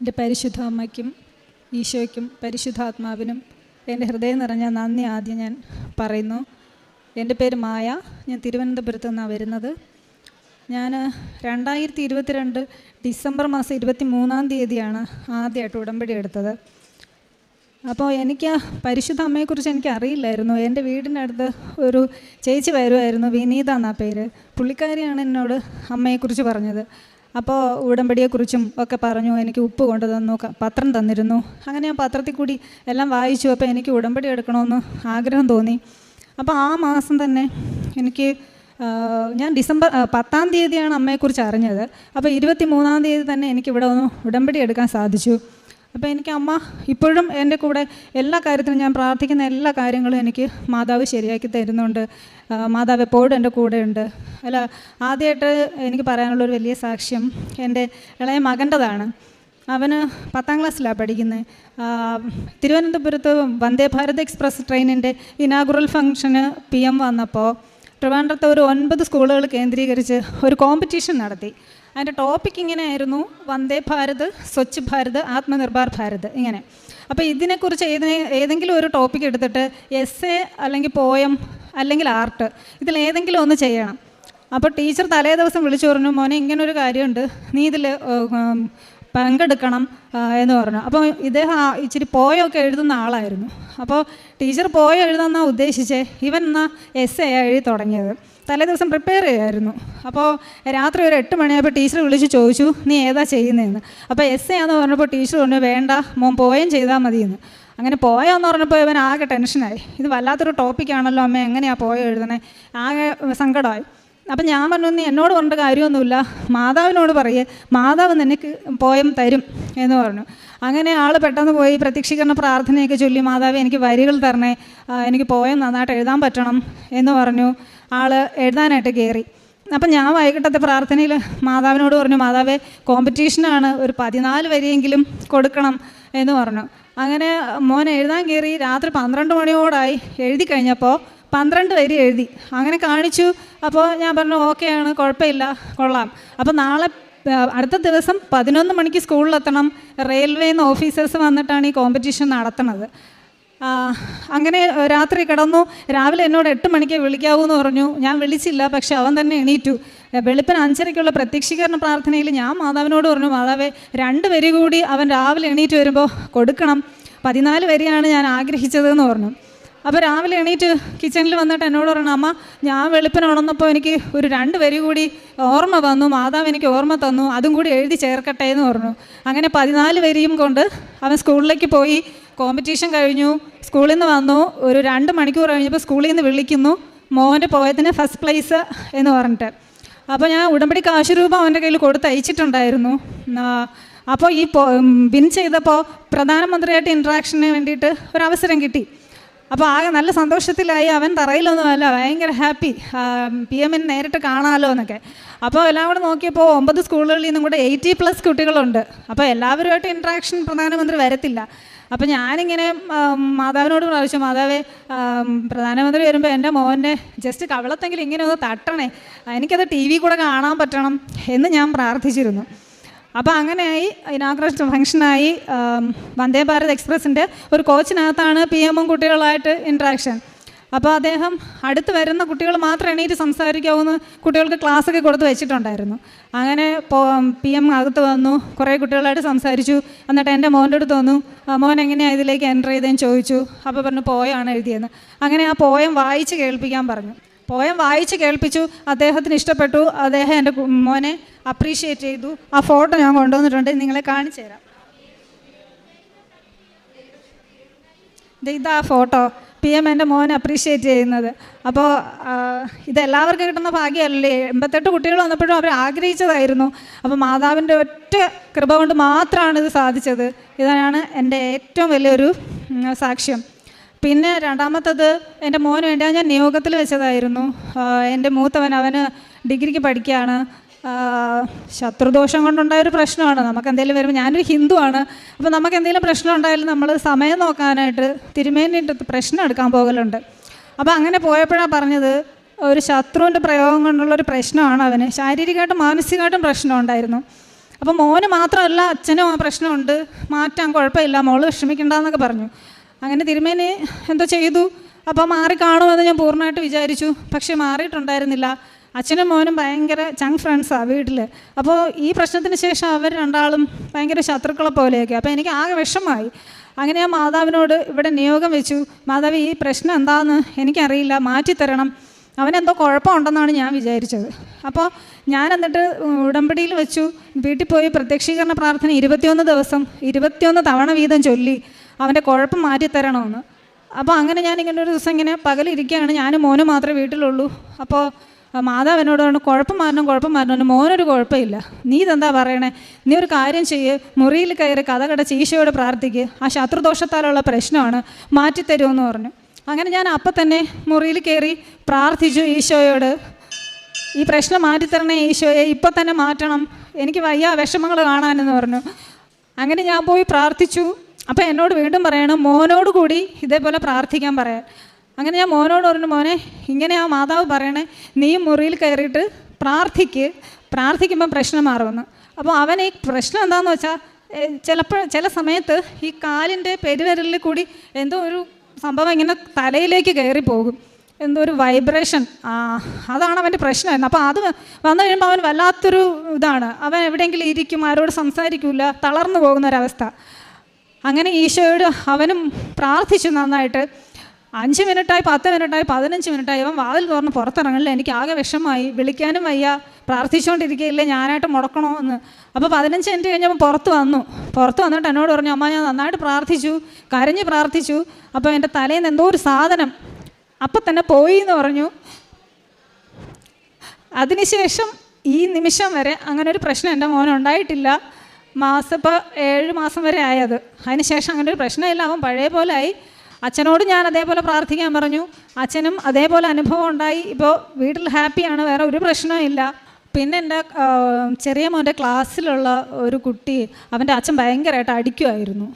എന്റെ പരിശുദ്ധ അമ്മയ്ക്കും ഈശോയ്ക്കും പരിശുദ്ധാത്മാവിനും എന്റെ ഹൃദയം നിറഞ്ഞ നന്ദി ആദ്യം ഞാൻ പറയുന്നു. എന്റെ പേര് മായ. ഞാൻ തിരുവനന്തപുരത്ത് നിന്നാണ് വരുന്നത്. ഞാൻ രണ്ടായിരത്തി ഇരുപത്തിരണ്ട് ഡിസംബർ മാസം ഇരുപത്തി മൂന്നാം തീയതിയാണ് ആദ്യമായിട്ട് ഉടമ്പടി എടുത്തത്. അപ്പോൾ എനിക്ക് പരിശുദ്ധ അമ്മയെക്കുറിച്ച് എനിക്ക് അറിയില്ലായിരുന്നു. എന്റെ വീടിന്റെ അടുത്ത് ഒരു ചേച്ചി വരുമായിരുന്നു. വിനീത എന്നാ പേര്. പുള്ളിക്കാരിയാണ് എന്നോട് അമ്മയെക്കുറിച്ച് പറഞ്ഞത്. അപ്പോൾ ഉടമ്പടിയെക്കുറിച്ചും ഒക്കെ പറഞ്ഞു എനിക്ക് ഉപ്പ് കൊണ്ടു തന്നു പത്രം തന്നിരുന്നു. അങ്ങനെ ഞാൻ പത്രത്തിൽ കൂടി എല്ലാം വായിച്ചു അപ്പോൾ എനിക്ക് ഉടമ്പടി എടുക്കണമെന്ന് ആഗ്രഹം തോന്നി. അപ്പോൾ ആ മാസം തന്നെ എനിക്ക് ഞാൻ ഡിസംബർ പത്താം തീയതിയാണ് അമ്മയെക്കുറിച്ച് അറിഞ്ഞത്. അപ്പോൾ ഇരുപത്തി മൂന്നാം തീയതി തന്നെ എനിക്കിവിടെ ഒന്ന് ഉടമ്പടി എടുക്കാൻ സാധിച്ചു. അപ്പോൾ എനിക്ക് അമ്മ ഇപ്പോഴും എന്റെ കൂടെ എല്ലാ കാര്യത്തിലും ഞാൻ പ്രാർത്ഥിക്കുന്ന എല്ലാ കാര്യങ്ങളും എനിക്ക് മാതാവ് ശരിയാക്കി തരുന്നുണ്ട്. മാതാവ് എപ്പോഴും എന്റെ കൂടെയുണ്ട്. അല്ല ആദ്യമായിട്ട് എനിക്ക് പറയാനുള്ളൊരു വലിയ സാക്ഷ്യം എന്റെ ഇളയ മകന്റെതാണ്. അവന് പത്താം ക്ലാസ്സിലാണ് പഠിക്കുന്നത്. തിരുവനന്തപുരത്ത് വന്ദേ ഭാരത് എക്സ്പ്രസ് ട്രെയിനിന്റെ ഇനാഗുറൽ ഫംഗ്ഷന് പി എം വന്നപ്പോൾ ട്രിവാൻഡ്രത്തെ ഒരു ഒൻപത് സ്കൂളുകൾ കേന്ദ്രീകരിച്ച് ഒരു കോമ്പറ്റീഷൻ നടത്തി. അതിന്റെ ടോപ്പിക് ഇങ്ങനെ ആയിരുന്നു വന്ദേ ഭാരത് സ്വച്ഛ് ഭാരത് ആത്മനിർഭർ ഭാരത് ഇങ്ങനെ. അപ്പോൾ ഇതിനെക്കുറിച്ച് ഏതിനെ ഏതെങ്കിലും ഒരു ടോപ്പിക് എടുത്തിട്ട് എസ് എ അല്ലെങ്കിൽ പോയം അല്ലെങ്കിൽ ആർട്ട് ഇതിൽ ഏതെങ്കിലും ഒന്ന് ചെയ്യണം. അപ്പോൾ ടീച്ചർ തലേ ദിവസം വിളിച്ചു പറഞ്ഞു മോനെ ഇങ്ങനൊരു കാര്യമുണ്ട്. നീ ഇതിൽ പങ്കെടുക്കണം എന്ന് പറഞ്ഞു. അപ്പോൾ ഇദ്ദേഹം ഇച്ചിരി പോയൊക്കെ എഴുതുന്ന ആളായിരുന്നു. അപ്പോൾ ടീച്ചർ പോയ എഴുതാന്നാ ഉദ്ദേശിച്ചേ? ഇവൻ എന്നാ എസ് എ എഴുതി തുടങ്ങിയത്. തലേ ദിവസം പ്രിപ്പയർ ചെയ്യായിരുന്നു. അപ്പോൾ രാത്രി ഒരു എട്ട് മണിയായപ്പോൾ ടീച്ചർ വിളിച്ച് ചോദിച്ചു നീ ഏതാ ചെയ്യുന്നതെന്ന് അപ്പോൾ എസ് എ എന്ന് പറഞ്ഞപ്പോൾ ടീച്ചർ പറഞ്ഞു വേണ്ട മോൻ പോയം ചെയ്താൽ എന്ന്. അങ്ങനെ പോയെന്ന് പറഞ്ഞപ്പോൾ ഇവൻ ആകെ ടെൻഷനായി ഇത് വല്ലാത്തൊരു ടോപ്പിക്കാണല്ലോ അമ്മ എങ്ങനെയാണ് പോയോ എഴുതണേ? ആകെ സങ്കടമായി. അപ്പം ഞാൻ പറഞ്ഞു നീ എന്നോട് പറഞ്ഞ കാര്യമൊന്നുമില്ല. മാതാവിനോട് പറയേ. മാതാവ് നിനക്ക് പോയം തരും എന്ന് പറഞ്ഞു. അങ്ങനെ ആൾ പെട്ടെന്ന് പോയി പ്രത്യക്ഷീകരണ പ്രാർത്ഥനയൊക്കെ ചൊല്ലി മാതാവ് എനിക്ക് വരികൾ തരണേ. എനിക്ക് പോയം നന്നായിട്ട് എഴുതാൻ പറ്റണം എന്ന് പറഞ്ഞു ആൾ എഴുതാനായിട്ട് കയറി അപ്പം ഞാൻ വൈകിട്ടത്തെ പ്രാർത്ഥനയിൽ മാതാവിനോട് പറഞ്ഞു മാതാവേ കോമ്പറ്റീഷനാണ് ഒരു പതിനാല് വരിയെങ്കിലും കൊടുക്കണം എന്ന് പറഞ്ഞു. അങ്ങനെ മോൻ എഴുതാൻ കയറി രാത്രി പന്ത്രണ്ട് മണിയോടായി. എഴുതി കഴിഞ്ഞപ്പോൾ പന്ത്രണ്ട് വരി എഴുതി. അങ്ങനെ കാണിച്ചു. അപ്പോൾ ഞാൻ പറഞ്ഞു ഓക്കെയാണ് കുഴപ്പമില്ല കൊള്ളാം. അപ്പോൾ നാളെ അടുത്ത ദിവസം പതിനൊന്ന് മണിക്ക് സ്കൂളിലെത്തണം. റെയിൽവേയിൽ നിന്ന് ഓഫീസേഴ്സ് വന്നിട്ടാണ് ഈ കോമ്പറ്റീഷൻ നടത്തുന്നത് ആ, അങ്ങനെ രാത്രി കിടന്നു. രാവിലെ എന്നോട് എട്ട് മണിക്ക് വിളിക്കാവൂ എന്ന് പറഞ്ഞു. ഞാൻ വിളിച്ചില്ല പക്ഷെ അവൻ തന്നെ എണീറ്റു. വെളുപ്പിന് അഞ്ചരയ്ക്കുള്ള പ്രത്യക്ഷീകരണ പ്രാർത്ഥനയിൽ ഞാൻ മാതാവിനോട് പറഞ്ഞു മാതാവേ രണ്ട് വരി കൂടി അവൻ രാവിലെ എണീറ്റ് വരുമ്പോൾ കൊടുക്കണം. പതിനാല് വരിയാണ് ഞാൻ ആഗ്രഹിച്ചതെന്ന് പറഞ്ഞു. അപ്പോൾ രാവിലെ എണീറ്റ് കിച്ചണിൽ വന്നിട്ട് എന്നോട് പറഞ്ഞു അമ്മ ഞാൻ വെളുപ്പിന് ഉണർന്നപ്പോൾ എനിക്ക് ഒരു രണ്ട് വരി കൂടി ഓർമ്മ വന്നു മാതാവ് എനിക്ക് ഓർമ്മ തന്നു അതും കൂടി എഴുതി ചേർക്കട്ടെ എന്ന് പറഞ്ഞു. അങ്ങനെ പതിനാല് വരിയും കൊണ്ട് അവൻ സ്കൂളിലേക്ക് പോയി. കോമ്പറ്റീഷൻ കഴിഞ്ഞു. സ്കൂളിൽ നിന്ന് വന്നു. ഒരു രണ്ട് മണിക്കൂർ കഴിഞ്ഞപ്പോൾ സ്കൂളിൽ നിന്ന് വിളിക്കുന്നു. മോന്റെ പോയതിന് ഫസ്റ്റ് പ്ലേസ് എന്ന് പറഞ്ഞിട്ട്. അപ്പോൾ ഞാൻ ഉടമ്പടി കാശ് രൂപ അവന്റെ കയ്യിൽ കൊടുത്ത് അയച്ചിട്ടുണ്ടായിരുന്നു. അപ്പോൾ ഈ വിൻ ചെയ്തപ്പോൾ പ്രധാനമന്ത്രിയായിട്ട് ഇൻട്രാക്ഷന് വേണ്ടിയിട്ട് ഒരു അവസരം കിട്ടി. അപ്പോൾ ആകെ നല്ല സന്തോഷത്തിലായി. അവൻ തറയിലൊന്നുമല്ല ഭയങ്കര ഹാപ്പി പി എമ്മിന് നേരിട്ട് കാണാമല്ലോ എന്നൊക്കെ. അപ്പോൾ എല്ലാം കൂടെ നോക്കിയപ്പോൾ ഒമ്പത് സ്കൂളുകളിൽ നിന്നും കൂടെ എയ്റ്റി പ്ലസ് കുട്ടികളുണ്ട്. അപ്പോൾ എല്ലാവരുമായിട്ട് ഇൻട്രാക്ഷൻ പ്രധാനമന്ത്രി വരത്തില്ല. അപ്പോൾ ഞാനിങ്ങനെ മാതാവിനോട് പ്രാവശ്യം മാതാവേ പ്രധാനമന്ത്രി വരുമ്പോൾ എന്റെ മോന്റെ ജസ്റ്റ് കവളത്തെങ്കിലും ഇങ്ങനെ ഒന്ന് തട്ടണേ. എനിക്കത് ടി വി കൂടെ കാണാൻ പറ്റണം എന്ന് ഞാൻ പ്രാർത്ഥിച്ചിരുന്നു. അപ്പോൾ അങ്ങനെയായി ഇനാഗ്രേഷൻ ഫംഗ്ഷനായി വന്ദേ ഭാരത് എക്സ്പ്രസിന്റെ ഒരു കോച്ചിനകത്താണ് പി എമ്മും കുട്ടികളായിട്ട് ഇൻട്രാക്ഷൻ അപ്പോൾ അദ്ദേഹം അടുത്ത് വരുന്ന കുട്ടികൾ മാത്രം എണീറ്റ് സംസാരിക്കാവുന്ന കുട്ടികൾക്ക് ക്ലാസ്സൊക്കെ കൊടുത്ത് വെച്ചിട്ടുണ്ടായിരുന്നു. അങ്ങനെ പി എം അകത്ത് വന്നു കുറേ കുട്ടികളായിട്ട് സംസാരിച്ചു എന്നിട്ട് എന്റെ മോന്റെ അടുത്ത് വന്നു "ആ, മോൻ എങ്ങനെയാണ് ഇതിലേക്ക് എന്റർ ചെയ്തതെന്ന് ചോദിച്ചു. അപ്പോൾ പറഞ്ഞു പോയാണ് എഴുതിയെന്ന്. അങ്ങനെ ആ പോയം വായിച്ച് കേൾപ്പിക്കാൻ പറഞ്ഞു. പോയം വായിച്ച് കേൾപ്പിച്ചു അദ്ദേഹത്തിന് ഇഷ്ടപ്പെട്ടു. അദ്ദേഹം എന്റെ മോനെ അപ്രീഷിയേറ്റ് ചെയ്തു. ആ ഫോട്ടോ ഞാൻ കൊണ്ടുവന്നിട്ടുണ്ട് നിങ്ങളെ കാണിച്ചു തരാം. ഇതാ ഫോട്ടോ പി എം എന്റെ മോനെ അപ്രീഷിയേറ്റ് ചെയ്യുന്നത്. അപ്പോൾ ഇതെല്ലാവർക്കും കിട്ടുന്ന ഭാഗ്യമല്ലേ? എൺപത്തെട്ട് കുട്ടികൾ വന്നപ്പോഴും അവർ ആഗ്രഹിച്ചതായിരുന്നു. അപ്പോൾ മാതാവിന്റെ ഒറ്റ കൃപ കൊണ്ട് മാത്രമാണ് ഇത് സാധിച്ചത്. ഇതാണ് എന്റെ ഏറ്റവും വലിയൊരു സാക്ഷ്യം. പിന്നെ രണ്ടാമത്തത് എന്റെ മോന് വേണ്ടി ഞാൻ നിയോഗത്തിൽ വെച്ചതായിരുന്നു. എന്റെ മൂത്തവൻ അവന് ഡിഗ്രിക്ക് പഠിക്കുകയാണ്. ശത്രുദോഷം കൊണ്ടുണ്ടായ ഒരു പ്രശ്നമാണ്. നമുക്ക് എന്തെങ്കിലും വരുമ്പോൾ ഞാനൊരു ഹിന്ദുവാണ്. അപ്പോൾ നമുക്ക് എന്തെങ്കിലും പ്രശ്നം ഉണ്ടായാലും നമ്മൾ സമയം നോക്കാനായിട്ട് തിരുമേനിന്റെ പ്രശ്നം എടുക്കാൻ പോകലുണ്ട്. അപ്പോൾ അങ്ങനെ പോയപ്പോഴാണ് പറഞ്ഞത് ഒരു ശത്രുവിന്റെ പ്രയോഗം കൊണ്ടുള്ള ഒരു പ്രശ്നമാണ് അവന്. ശാരീരികമായിട്ടും മാനസികമായിട്ടും പ്രശ്നം ഉണ്ടായിരുന്നു. അപ്പോൾ മോന് മാത്രമല്ല അച്ഛനും ആ പ്രശ്നമുണ്ട്. മാറ്റാൻ കുഴപ്പമില്ല മോൾ വിഷമിക്കണ്ടെന്നൊക്കെ പറഞ്ഞു. അങ്ങനെ തിരുമേനി എന്തോ ചെയ്തു. അപ്പോൾ മാറി കാണുമെന്ന് ഞാൻ പൂർണമായിട്ട് വിചാരിച്ചു. പക്ഷേ മാറിയിട്ടുണ്ടായിരുന്നില്ല. അച്ഛനും മോനും ഭയങ്കര ചങ് ഫ്രണ്ട്സാണ് വീട്ടിൽ അപ്പോൾ ഈ പ്രശ്നത്തിന് ശേഷം അവർ രണ്ടാളും ഭയങ്കര ശത്രുക്കളെ പോലെയൊക്കെ. അപ്പോൾ എനിക്ക് ആകെ വിഷമമായി. അങ്ങനെ ഞാൻ മാതാവിനോട് ഇവിടെ നിയോഗം വെച്ചു. മാതാവ് ഈ പ്രശ്നം എന്താണെന്ന് എനിക്കറിയില്ല. മാറ്റിത്തരണം. അവനെന്തോ കുഴപ്പമുണ്ടെന്നാണ് ഞാൻ വിചാരിച്ചത്. അപ്പോൾ ഞാൻ എന്നിട്ട് ഉടമ്പടിയിൽ വെച്ചു. വീട്ടിൽ പോയി പ്രത്യക്ഷീകരണ പ്രാർത്ഥന ഇരുപത്തിയൊന്ന് ദിവസം ഇരുപത്തിയൊന്ന് തവണ വീതം ചൊല്ലി. അവന്റെ കുഴപ്പം മാറ്റിത്തരണമെന്ന് അപ്പോൾ അങ്ങനെ ഞാൻ ഇങ്ങനെ ഒരു ദിവസം ഇങ്ങനെ പകലിരിക്കുകയാണ്. ഞാനും മോനും മാത്രമേ വീട്ടിലുള്ളൂ. അപ്പോൾ മാതാവ് എന്നോട് പറഞ്ഞു കുഴപ്പം മാറണം കുഴപ്പം മാറണം. മോനൊരു കുഴപ്പമില്ല. നീ ഇതെന്താ പറയണേ? നീ ഒരു കാര്യം ചെയ്യ്. മുറിയിൽ കയറി കഥ കടച്ച് ഈശോയോട് പ്രാർത്ഥിക്ക്. ആ ശത്രുദോഷത്താലുള്ള പ്രശ്നമാണ് മാറ്റിത്തരുമെന്ന് പറഞ്ഞു. അങ്ങനെ ഞാൻ അപ്പം തന്നെ മുറിയിൽ കയറി പ്രാർത്ഥിച്ചു ഈശോയോട്. ഈ പ്രശ്നം മാറ്റിത്തരണേ ഈശോയെ. ഇപ്പം തന്നെ മാറ്റണം. എനിക്ക് വയ്യ വിഷമങ്ങൾ കാണാനെന്ന് പറഞ്ഞു. അങ്ങനെ ഞാൻ പോയി പ്രാർത്ഥിച്ചു. അപ്പോൾ എന്നോട് വീണ്ടും പറയണം മോനോട് കൂടി ഇതേപോലെ പ്രാർത്ഥിക്കാൻ പറയാൻ. അങ്ങനെ ഞാൻ മോനോട് പറഞ്ഞു മോനെ ഇങ്ങനെ ആ മാതാവ് പറയണേ നീ മുറിയിൽ കയറിയിട്ട് പ്രാർത്ഥിക്ക്. പ്രാർത്ഥിക്കുമ്പോൾ പ്രശ്നം മാറുമെന്ന്. അപ്പോൾ അവൻ ഈ പ്രശ്നം എന്താണെന്ന് വെച്ചാൽ ചിലപ്പോൾ ചില സമയത്ത് ഈ കാലിന്റെ പെരുവിരലിൽ കൂടി എന്തോ ഒരു സംഭവം ഇങ്ങനെ തലയിലേക്ക് കയറി പോകും. എന്തോ ഒരു വൈബ്രേഷൻ. അതാണ് അവന്റെ പ്രശ്നമായിരുന്നു. അപ്പോൾ അത് വന്നു കഴിയുമ്പോൾ അവൻ വല്ലാത്തൊരു ഇതാണ്. അവൻ എവിടെയെങ്കിലും ഇരിക്കും ആരോട് സംസാരിക്കില്ല തളർന്നു പോകുന്ന ഒരവസ്ഥ. അങ്ങനെ ഈശോയോട് അവനും പ്രാർത്ഥിച്ചു നന്നായിട്ട്. അഞ്ച് മിനിറ്റായി പത്ത് മിനിറ്റായി പതിനഞ്ച് മിനിറ്റായി അവൻ വാതിൽ തുറന്ന് പുറത്തിറങ്ങണില്ല എനിക്ക് ആകെ വിഷമമായി. വിളിക്കാനും വയ്യ. പ്രാർത്ഥിച്ചുകൊണ്ടിരിക്കുകയില്ലേ ഞാനായിട്ട് മുടക്കണോ എന്ന്. അപ്പോൾ പതിനഞ്ച് മിനിറ്റ് കഴിഞ്ഞപ്പോൾ പുറത്ത് വന്നു. പുറത്ത് വന്നിട്ട് എന്നോട് പറഞ്ഞു അമ്മ ഞാൻ നന്നായിട്ട് പ്രാർത്ഥിച്ചു കരഞ്ഞ് പ്രാർത്ഥിച്ചു. അപ്പോൾ എന്റെ തലേന്ന് എന്തോ ഒരു സാധനം അപ്പം തന്നെ പോയി എന്ന് പറഞ്ഞു. അതിനുശേഷം ഈ നിമിഷം വരെ അങ്ങനെ ഒരു പ്രശ്നം എന്റെ മോനുണ്ടായിട്ടില്ല മാസം ഇപ്പോൾ ഏഴ് മാസം വരെ ആയത്. അതിനുശേഷം അങ്ങനെ ഒരു പ്രശ്നമില്ല. അവൻ പഴയ പോലെ ആയി. അച്ഛനോട് ഞാൻ അതേപോലെ പ്രാർത്ഥിക്കാൻ പറഞ്ഞു. അച്ഛനും അതേപോലെ അനുഭവം ഉണ്ടായി. ഇപ്പോൾ വീട്ടിൽ ഹാപ്പിയാണ്. വേറെ ഒരു പ്രശ്നവും ഇല്ല. പിന്നെ എന്റെ ചെറിയ മോന്റെ ക്ലാസ്സിലുള്ള ഒരു കുട്ടി അവന്റെ അച്ഛൻ ഭയങ്കരമായിട്ട് അടിക്കുമായിരുന്നു.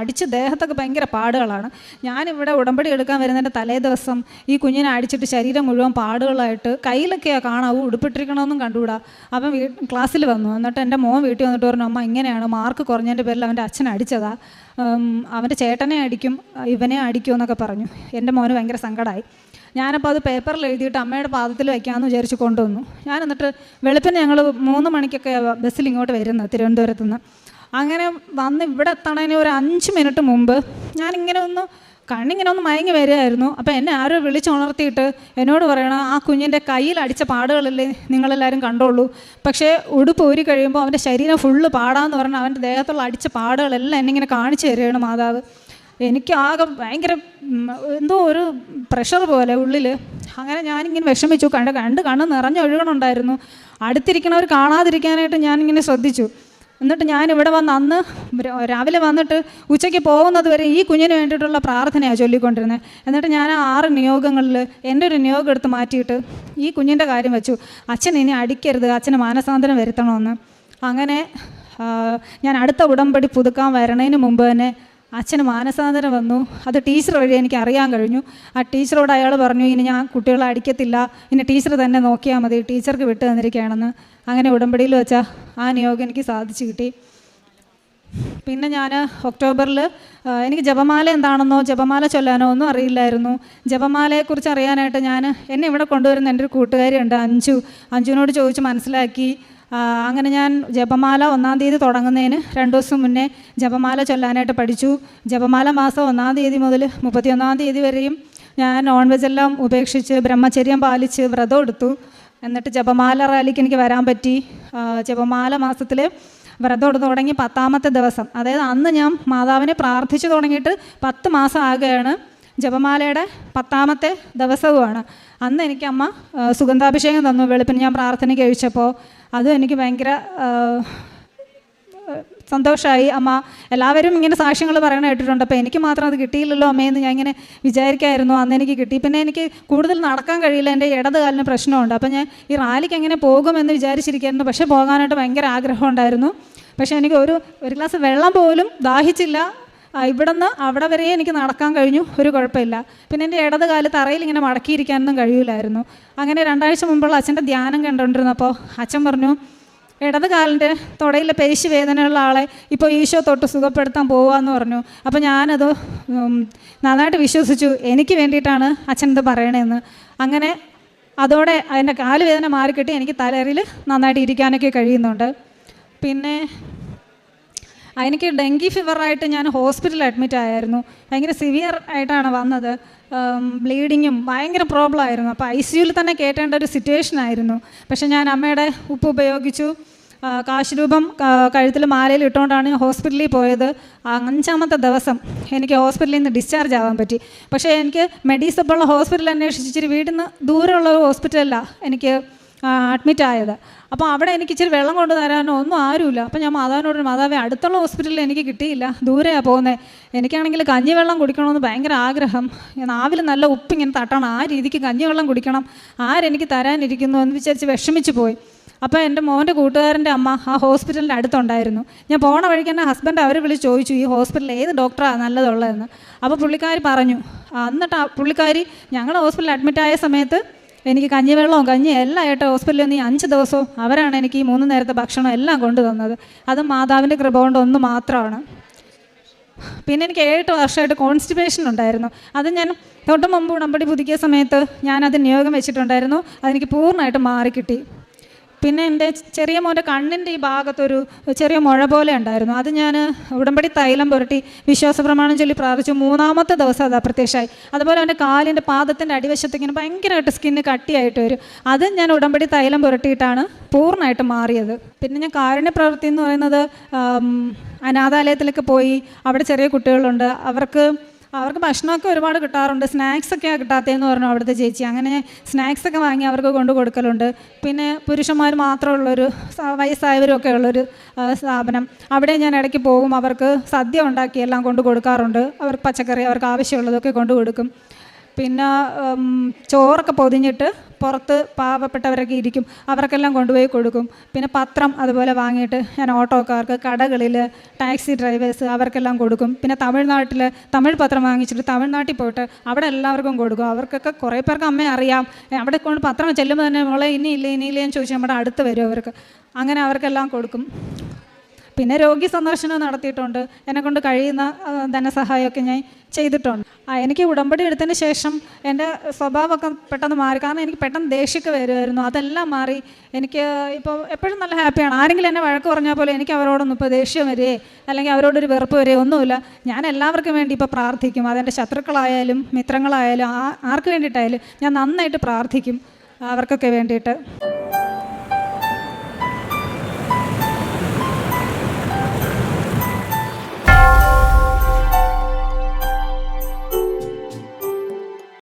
അടിച്ച് ദേഹത്തൊക്കെ ഭയങ്കര പാടുകളാണ്. ഞാനിവിടെ ഉടമ്പടി എടുക്കാൻ വരുന്നതിന്റെ തലേ ദിവസം ഈ കുഞ്ഞിനെ അടിച്ചിട്ട് ശരീരം മുഴുവൻ പാടുകളായിട്ട് കയ്യിലൊക്കെയാണ് കാണാവൂ ഉടുപ്പിട്ടിരിക്കണമെന്നും കണ്ടുകൂടാ. അവൻ ക്ലാസ്സിൽ വന്നു. എന്നിട്ട് എന്റെ മോൻ വീട്ടിൽ വന്നിട്ട് പറഞ്ഞു അമ്മ ഇങ്ങനെയാണ് മാർക്ക് കുറഞ്ഞതിന്റെ പേരിൽ അവന്റെ അച്ഛൻ അടിച്ചതാ. അവന്റെ ചേട്ടനെ അടിക്കും ഇവനെ അടിക്കും എന്നൊക്കെ പറഞ്ഞു. എന്റെ മോന് ഭയങ്കര സങ്കടമായി. ഞാനപ്പോൾ അത് പേപ്പറിൽ എഴുതിയിട്ട് അമ്മയുടെ പാദത്തിൽ വയ്ക്കാമെന്ന് വിചാരിച്ച് കൊണ്ടുവന്നു. ഞാൻ എന്നിട്ട് വെളുപ്പിന് ഞങ്ങൾ മൂന്ന് മണിക്കൊക്കെ ബസ്സിൽ ഇങ്ങോട്ട് വരുന്നത് തിരുവനന്തപുരത്ത് നിന്ന് അങ്ങനെ വന്ന് ഇവിടെ എത്തണതിന് ഒരു അഞ്ച് മിനിറ്റ് മുമ്പ് ഞാനിങ്ങനെ ഒന്ന് കണ്ണിങ്ങനെ ഒന്ന് മയങ്ങി വരികയായിരുന്നു. അപ്പോൾ എന്നെ ആരോ വിളിച്ചുണർത്തിയിട്ട് എന്നോട് പറയണം ആ കുഞ്ഞിന്റെ കയ്യിൽ അടിച്ച പാടുകളല്ലേ നിങ്ങളെല്ലാവരും കണ്ടോളൂ പക്ഷേ ഉടുപ്പ് ഊരി കഴിയുമ്പോൾ അവന്റെ ശരീരം ഫുള്ള് പാടാന്ന് പറഞ്ഞാൽ അവന്റെ ദേഹത്തുള്ള അടിച്ച പാടുകളെല്ലാം എന്നെ ഇങ്ങനെ കാണിച്ചു തരികയാണ് മാതാവ്. എനിക്ക് ആകെ ഭയങ്കര എന്തോ ഒരു പ്രഷർ പോലെ ഉള്ളിൽ അങ്ങനെ ഞാനിങ്ങനെ വിഷമിച്ചു. കണ്ട് കണ്ട് കണ്ണ് നിറഞ്ഞൊഴുകണുണ്ടായിരുന്നു അടുത്തിരിക്കണവർ കാണാതിരിക്കാനായിട്ട് ഞാനിങ്ങനെ ശ്രദ്ധിച്ചു. എന്നിട്ട് ഞാൻ ഇവിടെ വന്ന് അന്ന് രാവിലെ വന്നിട്ട് ഉച്ചയ്ക്ക് പോകുന്നത് വരെ ഈ കുഞ്ഞിന് വേണ്ടിയിട്ടുള്ള പ്രാർത്ഥനയാണ് ചൊല്ലിക്കൊണ്ടിരുന്നത് എന്നിട്ട് ഞാൻ ആ ആറ് നിയോഗങ്ങളിൽ എന്റെ ഒരു നിയോഗം എടുത്ത് മാറ്റിയിട്ട് ഈ കുഞ്ഞിന്റെ കാര്യം വെച്ചു. അച്ഛൻ ഇനി അടിക്കരുത് അച്ഛന് മാനസാന്തരം വരുത്തണമെന്ന്. അങ്ങനെ ഞാൻ അടുത്ത ഉടമ്പടി പുതുക്കാൻ വരണതിന് മുമ്പ് തന്നെ അച്ഛന് മാനസാന്തരം വന്നു. അത് ടീച്ചർ വഴി എനിക്ക് അറിയാൻ കഴിഞ്ഞു. ആ ടീച്ചറോട് അയാൾ പറഞ്ഞു ഇനി ഞാൻ കുട്ടികളെ അടിക്കത്തില്ല. ഇനി ടീച്ചർ തന്നെ നോക്കിയാൽ മതി. ടീച്ചർക്ക് വിട്ടു തന്നിരിക്കുകയാണെന്ന്. അങ്ങനെ ഉടമ്പടിയിൽ വെച്ചാൽ ആ നിയോഗം എനിക്ക് സാധിച്ചു കിട്ടി. പിന്നെ ഞാൻ ഒക്ടോബറിൽ എനിക്ക് ജപമാല എന്താണെന്നോ ജപമാല ചൊല്ലാനോ ഒന്നും അറിയില്ലായിരുന്നു. ജപമാലയെക്കുറിച്ച് അറിയാനായിട്ട് ഞാൻ എന്നെ ഇവിടെ കൊണ്ടുവരുന്ന എന്റെ ഒരു കൂട്ടുകാരി ഉണ്ട് അഞ്ചു. അഞ്ചുവിനോട് ചോദിച്ച് മനസ്സിലാക്കി. അങ്ങനെ ഞാൻ ജപമാല ഒന്നാം തീയതി തുടങ്ങുന്നതിന് രണ്ട് ദിവസം മുന്നേ ജപമാല ചൊല്ലാനായിട്ട് പഠിച്ചു. ജപമാല മാസം ഒന്നാം തീയതി മുതൽ മുപ്പത്തിയൊന്നാം തീയതി വരെയും ഞാൻ നോൺ വെജ് എല്ലാം ഉപേക്ഷിച്ച് ബ്രഹ്മചര്യം പാലിച്ച് വ്രതം എടുത്തു. എന്നിട്ട് ജപമാല റാലിക്ക് എനിക്ക് വരാൻ പറ്റി. ജപമാല മാസത്തിൽ വ്രതം എടുത്ത് തുടങ്ങി പത്താമത്തെ ദിവസം. അതായത് അന്ന് ഞാൻ മാതാവിനെ പ്രാർത്ഥിച്ചു തുടങ്ങിയിട്ട് പത്ത് മാസം ആകുകയാണ്. ജപമാലയുടെ പത്താമത്തെ ദിവസവുമാണ്. അന്ന് എനിക്ക് അമ്മ സുഗന്ധാഭിഷേകം തന്നു വെളുപ്പിന് ഞാൻ പ്രാർത്ഥന കഴിച്ചപ്പോൾ. അതും എനിക്ക് ഭയങ്കര സന്തോഷമായി അമ്മ എല്ലാവരും ഇങ്ങനെ സാക്ഷ്യങ്ങൾ പറയണ കേട്ടിട്ടുണ്ട്. അപ്പോൾ എനിക്ക് മാത്രം അത് കിട്ടിയില്ലല്ലോ അമ്മയെന്ന് ഞാൻ ഇങ്ങനെ വിചാരിക്കായിരുന്നു. അന്ന് എനിക്ക് കിട്ടി. പിന്നെ എനിക്ക് കൂടുതൽ നടക്കാൻ കഴിയില്ല. എന്റെ ഇടത് കാലിന് പ്രശ്നമുണ്ട്. അപ്പോൾ ഞാൻ ഈ റാലിക്ക് എങ്ങനെ പോകുമെന്ന് വിചാരിച്ചിരിക്കായിരുന്നു. പക്ഷേ പോകാനായിട്ട് ഭയങ്കര ആഗ്രഹമുണ്ടായിരുന്നു പക്ഷേ എനിക്ക് ഒരു ഒരു ഗ്ലാസ് വെള്ളം പോലും ദാഹിച്ചില്ല. ഇവിടുന്ന് അവിടെ വരെ എനിക്ക് നടക്കാൻ കഴിഞ്ഞു. ഒരു കുഴപ്പമില്ല. പിന്നെ എന്റെ ഇടത് കാൽ തറയിൽ ഇങ്ങനെ മടക്കിയിരിക്കാനൊന്നും കഴിയില്ലായിരുന്നു. അങ്ങനെ രണ്ടാഴ്ച മുമ്പുള്ള അച്ഛന്റെ ധ്യാനം കണ്ടുകൊണ്ടിരുന്നപ്പോൾ അച്ഛൻ പറഞ്ഞു ഇടത് കാലിന്റെ തുടയിലെ പേശി വേദനയുള്ള ആളെ ഇപ്പോൾ ഈശോ തൊട്ട് സുഖപ്പെടുത്താൻ പോവാന്ന് പറഞ്ഞു. അപ്പോൾ ഞാനത് നന്നായിട്ട് വിശ്വസിച്ചു. എനിക്ക് വേണ്ടിയിട്ടാണ് അച്ഛൻ ഇത് പറയണതെന്ന് അങ്ങനെ അതോടെ അതിന്റെ കാലുവേദന മാറിക്കിട്ടി എനിക്ക് തലറിൽ നന്നായിട്ട് ഇരിക്കാനൊക്കെ കഴിയുന്നുണ്ട്. പിന്നെ എനിക്ക് ഡെങ്കി ഫീവറായിട്ട് ഞാൻ ഹോസ്പിറ്റലിൽ അഡ്മിറ്റ് ആയിരുന്നു ഭയങ്കര സിവിയർ ആയിട്ടാണ് വന്നത്. ബ്ലീഡിങ്ങും ഭയങ്കര പ്രോബ്ലം ആയിരുന്നു. അപ്പോൾ ഐ സിയുയിൽ തന്നെ കയറ്റേണ്ട ഒരു സിറ്റുവേഷൻ ആയിരുന്നു. പക്ഷെ ഞാൻ അമ്മയുടെ ഉപ്പ് ഉപയോഗിച്ചു. കാശുരൂപം കാശ് രൂപം കഴുത്തിൽ മാലയിൽ ഇട്ടുകൊണ്ടാണ് ഞാൻ ഹോസ്പിറ്റലിൽ പോയത്. അഞ്ചാമത്തെ ദിവസം എനിക്ക് ഹോസ്പിറ്റലിൽ നിന്ന് ഡിസ്ചാർജ് ആവാൻ പറ്റി. പക്ഷേ എനിക്ക് മെഡീസപ്പുള്ള ഹോസ്പിറ്റൽ അന്വേഷിച്ചിട്ട് വീട്ടിൽ നിന്ന് ദൂരമുള്ള ഒരു ഹോസ്പിറ്റലല്ല എനിക്ക് അഡ്മിറ്റ് ആയത്. അപ്പോൾ അവിടെ എനിക്ക് ഇച്ചിരി വെള്ളം കൊണ്ട് തരാനോ ഒന്നും ആരുമില്ല. അപ്പോൾ ഞാൻ മാതാവിനോട് മാതാവേ അടുത്തുള്ള ഹോസ്പിറ്റലിൽ എനിക്ക് കിട്ടിയില്ല. ദൂരെയാണ് പോകുന്നത് എനിക്കാണെങ്കിൽ കഞ്ഞിവെള്ളം കുടിക്കണമെന്ന് ഭയങ്കര ആഗ്രഹം. നാവിൽ നല്ല ഉപ്പിങ്ങനെ തട്ടണം. ആ രീതിക്ക് കഞ്ഞിവെള്ളം കുടിക്കണം. ആരെനിക്ക് തരാനിരിക്കുന്നു എന്ന് വിചാരിച്ച് വിഷമിച്ച് പോയി. അപ്പോൾ എന്റെ മോന്റെ കൂട്ടുകാരന്റെ അമ്മ ആ ഹോസ്പിറ്റലിന്റെ അടുത്തുണ്ടായിരുന്നു. ഞാൻ പോണ വഴിക്ക് തന്നെ ഹസ്ബൻഡ് അവർ വിളിച്ച് ചോദിച്ചു ഈ ഹോസ്പിറ്റലിൽ ഏത് ഡോക്ടറാണ് നല്ലതുള്ളതെന്ന്? അപ്പോൾ പുള്ളിക്കാരി പറഞ്ഞു എന്നിട്ട് പുള്ളിക്കാരി ഞങ്ങളുടെ ഹോസ്പിറ്റലിൽ അഡ്മിറ്റായ സമയത്ത് എനിക്ക് കഞ്ഞിവെള്ളവും കഞ്ഞി എല്ലാം ആയിട്ട് ഹോസ്പിറ്റലിൽ നിന്ന് ഈ അഞ്ച് ദിവസവും അവരാണ് എനിക്ക് ഈ മൂന്ന് നേരത്തെ ഭക്ഷണം എല്ലാം കൊണ്ടു തന്നത് അത് മാതാവിന്റെ കൃപ കൊണ്ട് ഒന്ന് മാത്രമാണ്. പിന്നെ എനിക്ക് ഏഴ് വർഷമായിട്ട് കോൺസ്റ്റിപ്പേഷൻ ഉണ്ടായിരുന്നു. അത് ഞാൻ തൊട്ട് മുമ്പ് ഉടമ്പടി പുതുക്കിയ സമയത്ത് ഞാനത് നിയോഗം വെച്ചിട്ടുണ്ടായിരുന്നു. അതെനിക്ക് പൂർണമായിട്ട് മാറിക്കിട്ടി. പിന്നെ എന്റെ ചെറിയ മോന്റെ കണ്ണിന്റെ ഈ ഭാഗത്തൊരു ചെറിയ മുഴ പോലെ ഉണ്ടായിരുന്നു. അത് ഞാൻ ഉടമ്പടി തൈലം പുരട്ടി വിശ്വാസ പ്രമാണം ചൊല്ലി പ്രാർത്ഥിച്ചു. മൂന്നാമത്തെ ദിവസം അത് അപ്രത്യക്ഷമായി അതുപോലെ അവന്റെ കാലിന്റെ പാദത്തിന്റെ അടിവശത്ത് ഇങ്ങനെ ഭയങ്കരമായിട്ട് സ്കിന്ന് കട്ടിയായിട്ട് വരും. അത് ഞാൻ ഉടമ്പടി തൈലം പുരട്ടിയിട്ടാണ് പൂർണമായിട്ട് മാറിയത്. പിന്നെ ഞാൻ കാരുണ്യ പ്രവൃത്തി എന്ന് പറയുന്നത് അനാഥാലയത്തിലൊക്കെ പോയി. അവിടെ ചെറിയ കുട്ടികളുണ്ട്. അവർക്ക് അവർക്ക് ഭക്ഷണമൊക്കെ ഒരുപാട് കിട്ടാറുണ്ട്. സ്നാക്സ് ഒക്കെ കിട്ടാത്തതെന്ന് പറഞ്ഞു അവിടുത്തെ ചേച്ചി. അങ്ങനെ സ്നാക്സ് ഒക്കെ വാങ്ങി അവർക്ക് കൊണ്ട് കൊടുക്കലുണ്ട്. പിന്നെ പുരുഷന്മാർ മാത്രമുള്ളൊരു വയസ്സായവരൊക്കെ ഉള്ളൊരു സ്ഥാപനം. അവിടെ ഞാൻ ഇടയ്ക്ക് പോകും. അവർക്ക് സദ്യ ഉണ്ടാക്കി എല്ലാം കൊണ്ട് കൊടുക്കാറുണ്ട്. അവർക്ക് പച്ചക്കറി അവർക്ക് ആവശ്യമുള്ളതൊക്കെ കൊണ്ടു കൊടുക്കും. പിന്നെ ചോറൊക്കെ പൊതിഞ്ഞിട്ട് പുറത്ത് പാവപ്പെട്ടവരൊക്കെ ഇരിക്കും അവർക്കെല്ലാം കൊണ്ടുപോയി കൊടുക്കും. പിന്നെ പത്രം അതുപോലെ വാങ്ങിയിട്ട് ഞാൻ ഓട്ടോക്കാർക്ക് കടകളിൽ ടാക്സി ഡ്രൈവേഴ്സ് അവർക്കെല്ലാം കൊടുക്കും. പിന്നെ തമിഴ്നാട്ടിൽ തമിഴ് പത്രം വാങ്ങിച്ചിട്ട് തമിഴ്നാട്ടിൽ പോയിട്ട് അവിടെ എല്ലാവർക്കും കൊടുക്കും. അവർക്കൊക്കെ കുറേ പേർക്ക് അമ്മയെ അറിയാം. അവിടെ കൊണ്ട് പത്രം ചെല്ലുമ്പോൾ തന്നെ മോളെ ഇനിയില്ല ഇനിയില്ല എന്ന് ചോദിച്ചാൽ നമ്മുടെ അടുത്ത് വരും അവർക്ക്. അങ്ങനെ അവർക്കെല്ലാം കൊടുക്കും. പിന്നെ രോഗി സന്ദർശനം നടത്തിയിട്ടുണ്ട്. എന്നെ കൊണ്ട് കഴിയുന്ന ധനസഹായമൊക്കെ ഞാൻ ചെയ്തിട്ടുണ്ട്. ആ എനിക്ക് ഉടമ്പടി എടുത്തതിന് ശേഷം എന്റെ സ്വഭാവമൊക്കെ പെട്ടെന്ന് മാറി. കാരണം എനിക്ക് പെട്ടെന്ന് ദേഷ്യമൊക്കെ വരുമായിരുന്നു. അതെല്ലാം മാറി. എനിക്ക് ഇപ്പോൾ എപ്പോഴും നല്ല ഹാപ്പിയാണ്. ആരെങ്കിലും എന്നെ വഴക്ക് പറഞ്ഞാൽ പോലെ എനിക്ക് അവരോടൊന്നും ഇപ്പോൾ ദേഷ്യം വരികയെ അല്ലെങ്കിൽ അവരോടൊരു വെറുപ്പ് വരികയോ ഒന്നുമില്ല. ഞാൻ എല്ലാവർക്കും വേണ്ടി ഇപ്പോൾ പ്രാർത്ഥിക്കും. അതെന്റെ ശത്രുക്കളായാലും മിത്രങ്ങളായാലും ആർക്ക് വേണ്ടിയിട്ടായാലും ഞാൻ നന്നായിട്ട് പ്രാർത്ഥിക്കും. അവർക്കൊക്കെ വേണ്ടിയിട്ട്.